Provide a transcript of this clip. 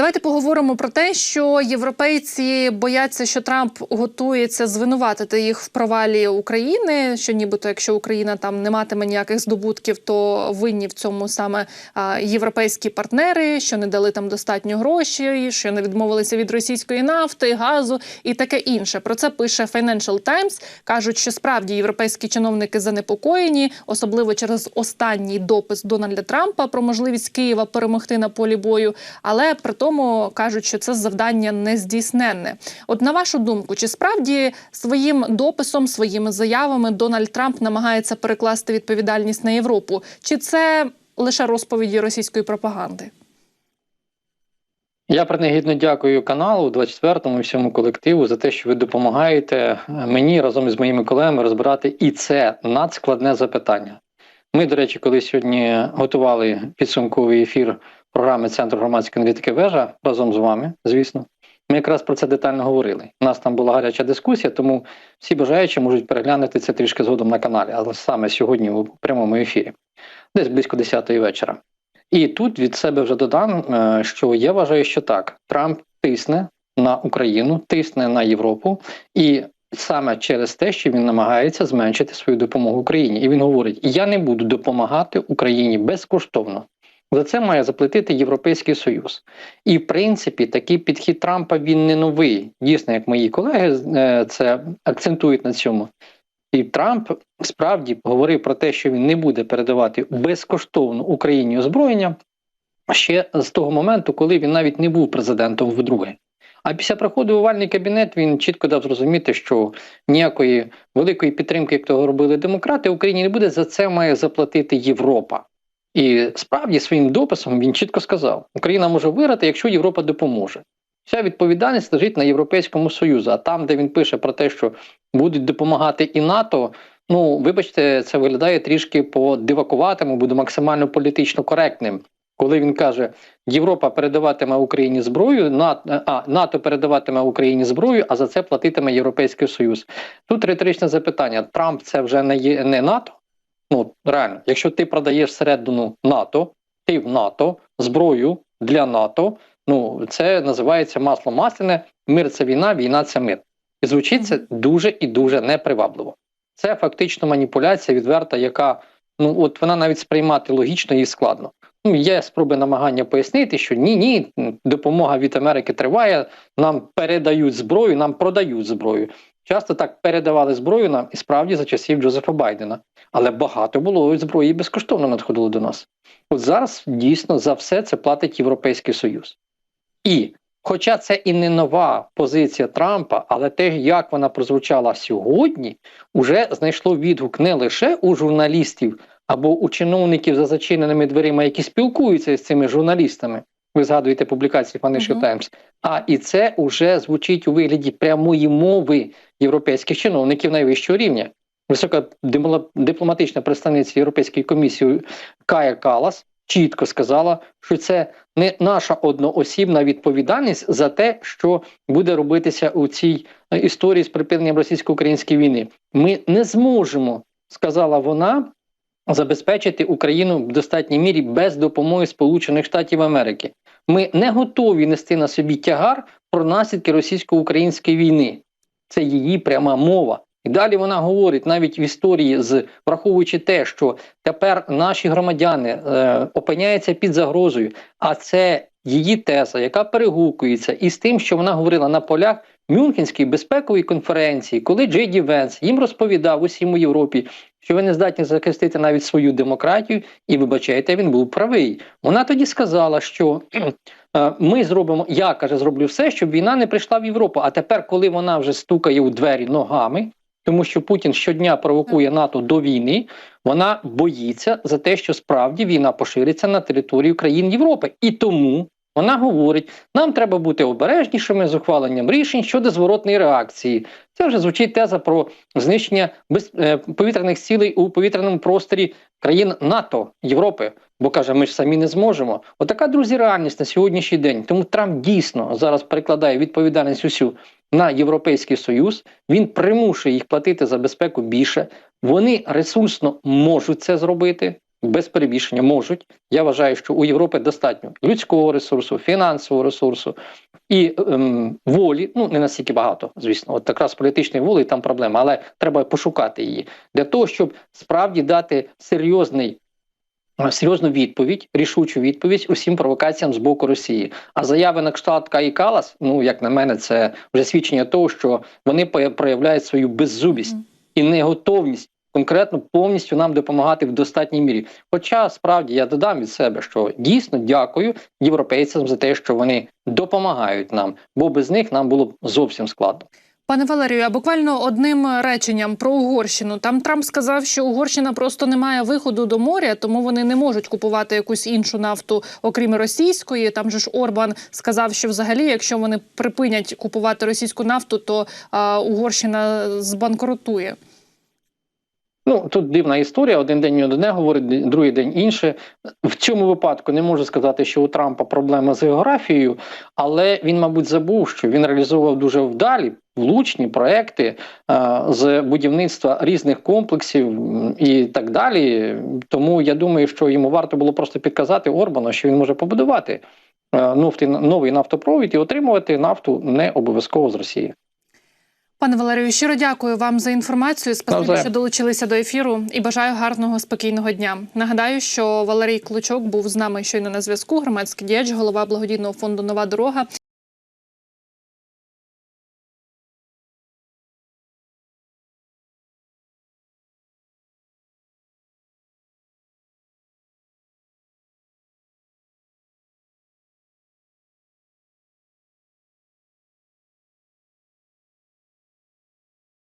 Давайте поговоримо про те, що європейці бояться, що Трамп готується звинуватити їх в провалі України. Що, нібито, якщо Україна там не матиме ніяких здобутків, то винні в цьому саме європейські партнери, що не дали там достатньо грошей, що не відмовилися від російської нафти, газу і таке інше. Про це пише Financial Times. кажуть, що справді європейські чиновники занепокоєні, особливо через останній допис Дональда Трампа про можливість Києва перемогти на полі бою. Але при тому кажуть, що це завдання не здійсненне. От на вашу думку, чи справді своїм дописом, своїми заявами Дональд Трамп намагається перекласти відповідальність на Європу? Чи це лише розповіді російської пропаганди? Я принагідно дякую каналу 24-му і всьому колективу за те, що ви допомагаєте мені разом із моїми колегами розбирати і це надскладне запитання. Ми, до речі, коли сьогодні готували підсумковий ефір програми Центру громадської аналітики вежа разом з вами, звісно, ми якраз про це детально говорили. У нас там була гаряча дискусія, тому всі бажаючі можуть переглянути це трішки згодом на каналі, але саме сьогодні у прямому ефірі, десь близько 10-ї вечора. І тут від себе вже додам, е, що я вважаю, що так, Трамп тисне на Україну, тисне на Європу, і саме через те, що він намагається зменшити свою допомогу Україні. І він говорить: я не буду допомагати Україні безкоштовно. За це має заплатити Європейський Союз. І в принципі, такий підхід Трампа він не новий. Дійсно, як мої колеги е, це акцентують на цьому. І Трамп справді говорив про те, що він не буде передавати безкоштовно Україні озброєння ще з того моменту, коли він навіть не був президентом вдруге. А після приходу в овальний кабінет він чітко дав зрозуміти, що ніякої великої підтримки, як того робили демократи, Україні не буде. За це має заплатити Європа. І справді своїм дописом він чітко сказав: Україна може виграти, якщо Європа допоможе. Вся відповідальність лежить на Європейському Союзі. А там, де він пише про те, що будуть допомагати і НАТО. Ну, вибачте, це виглядає трішки по дивакуватому, буде максимально політично коректним. Коли він каже, Європа передаватиме Україні зброю, НАТО, а НАТО передаватиме Україні зброю, а за це платитиме Європейський Союз. Тут риторичне запитання: Трамп це вже не є не НАТО. Ну реально, якщо ти продаєш середину НАТО, ти в НАТО зброю для НАТО. Ну це називається масло масляне. Мир це війна, війна це мир. І звучить це дуже і дуже непривабливо. Це фактично маніпуляція відверта, яка ну от вона навіть сприймати логічно і складно. Ну, є спроби намагання пояснити, що ні, ні, допомога від Америки триває, нам передають зброю, нам продають зброю. Часто так передавали зброю нам і справді за часів Джозефа Байдена. Але багато було зброї безкоштовно надходило до нас. От зараз дійсно за все це платить Європейський Союз. І Хоча це і не нова позиція Трампа, але те, як вона прозвучала сьогодні, вже знайшло відгук не лише у журналістів або у чиновників за зачиненими дверима, які спілкуються з цими журналістами. Ви згадуєте публікації Financial uh -huh. Times, А і це вже звучить у вигляді прямої мови європейських чиновників найвищого рівня. Висока дипломатична представниця Європейської комісії Кая Калас чітко сказала, що це не наша одноосібна відповідальність за те, що буде робитися у цій історії з припиненням російсько-української війни. Ми не зможемо, сказала вона, забезпечити Україну в достатній мірі без допомоги Сполучених Штатів Америки. Ми не готові нести на собі тягар про наслідки російсько-української війни. Це її пряма мова. І далі вона говорить навіть в історії, з враховуючи те, що тепер наші громадяни е, опиняються під загрозою, а це її теза, яка перегукується із тим, що вона говорила на полях Мюнхенської безпекової конференції, коли Джей Ді Венс їм розповідав усім у Європі, що ви не здатні захистити навіть свою демократію, і вибачайте, він був правий. Вона тоді сказала, що е, ми зробимо, я каже, зроблю все, щоб війна не прийшла в Європу. А тепер, коли вона вже стукає у двері ногами тому що Путін щодня провокує НАТО до війни, вона боїться за те, що справді війна пошириться на територію країн Європи. І тому вона говорить: нам треба бути обережнішими з ухваленням рішень щодо зворотної реакції. Це вже звучить теза про знищення е, повітряних цілей у повітряному просторі країн НАТО Європи. Бо каже, ми ж самі не зможемо. Отака друзі, реальність на сьогоднішній день. Тому Трамп дійсно зараз перекладає відповідальність усю на Європейський Союз. Він примушує їх платити за безпеку більше. Вони ресурсно можуть це зробити. Без перебільшення можуть. Я вважаю, що у Європи достатньо людського ресурсу, фінансового ресурсу і ем, волі. Ну не настільки багато, звісно. От якраз політичної волі там проблема, але треба пошукати її для того, щоб справді дати серйозний. е, Серйозну відповідь, рішучу відповідь усім провокаціям з боку Росії. А заяви на кшталт Каї Калас, ну як на мене, це вже свідчення того, що вони проявляють свою беззубість і неготовність конкретно повністю нам допомагати в достатній мірі. Хоча справді я додам від себе, що дійсно дякую європейцям за те, що вони допомагають нам, бо без них нам було б зовсім складно. Пане Валерію, а буквально одним реченням про Угорщину. Там Трамп сказав, що Угорщина просто не має виходу до моря, тому вони не можуть купувати якусь іншу нафту, окрім російської. Там же ж Орбан сказав, що взагалі, якщо вони припинять купувати російську нафту, то а, Угорщина збанкрутує. Ну тут дивна історія. Один день одне говорить, другий день інше. В цьому випадку не можу сказати, що у Трампа проблема з географією, але він, мабуть, забув, що він реалізовував дуже вдалі влучні проекти е, з будівництва різних комплексів і так далі. Тому я думаю, що йому варто було просто підказати Орбану, що він може побудувати е, новий, новий нафтопровід і отримувати нафту не обов'язково з Росії. Пане Валерію, щиро дякую вам за інформацію. Спасибі, що долучилися до ефіру і бажаю гарного спокійного дня. Нагадаю, що Валерій Клочок був з нами щойно на зв'язку. Громадський діяч, голова благодійного фонду Нова дорога.